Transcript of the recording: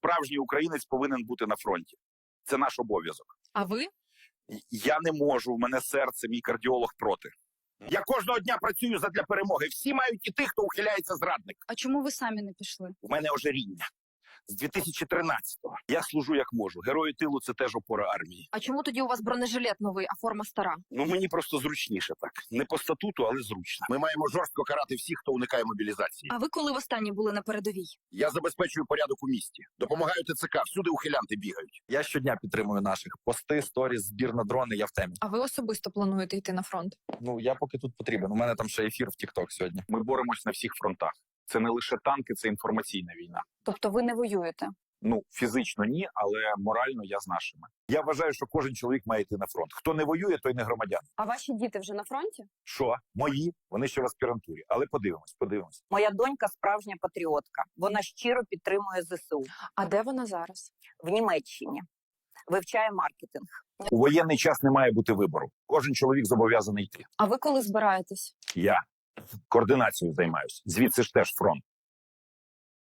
Справжній українець повинен бути на фронті. Це наш обов'язок. А ви? Я не можу. В мене серце, мій кардіолог проти. Я кожного дня працюю задля перемоги. Всі мають і тих, хто ухиляється зрадник. А чому ви самі не пішли? У мене ожиріння. З 2013-го. Я служу як можу. Герої тилу це теж опора армії. А чому тоді у вас бронежилет новий, а форма стара? Ну мені просто зручніше так. Не по статуту, але зручно. Ми маємо жорстко карати всіх, хто уникає мобілізації. А ви коли востаннє були на передовій? Я забезпечую порядок у місті. Допомагаю ТЦК. Всюди ухилянти бігають. Я щодня підтримую наших пости, сторіс, збір на дрони. Я в темі. А ви особисто плануєте йти на фронт? Ну я поки тут потрібен. У мене там ще ефір в Тікток сьогодні. Ми боремось на всіх фронтах. Це не лише танки, це інформаційна війна. Тобто ви не воюєте? Ну фізично ні, але морально я з нашими. Я вважаю, що кожен чоловік має йти на фронт. Хто не воює, той не громадян. А ваші діти вже на фронті? Що мої? Вони ще в аспірантурі. Але подивимось, подивимось. Моя донька справжня патріотка. Вона щиро підтримує ЗСУ А де вона зараз? в Німеччині. Вивчає маркетинг. У воєнний час не має бути вибору. Кожен чоловік зобов'язаний йти. А ви коли збираєтесь? Я координацією займаюся. Звідси ж теж фронт.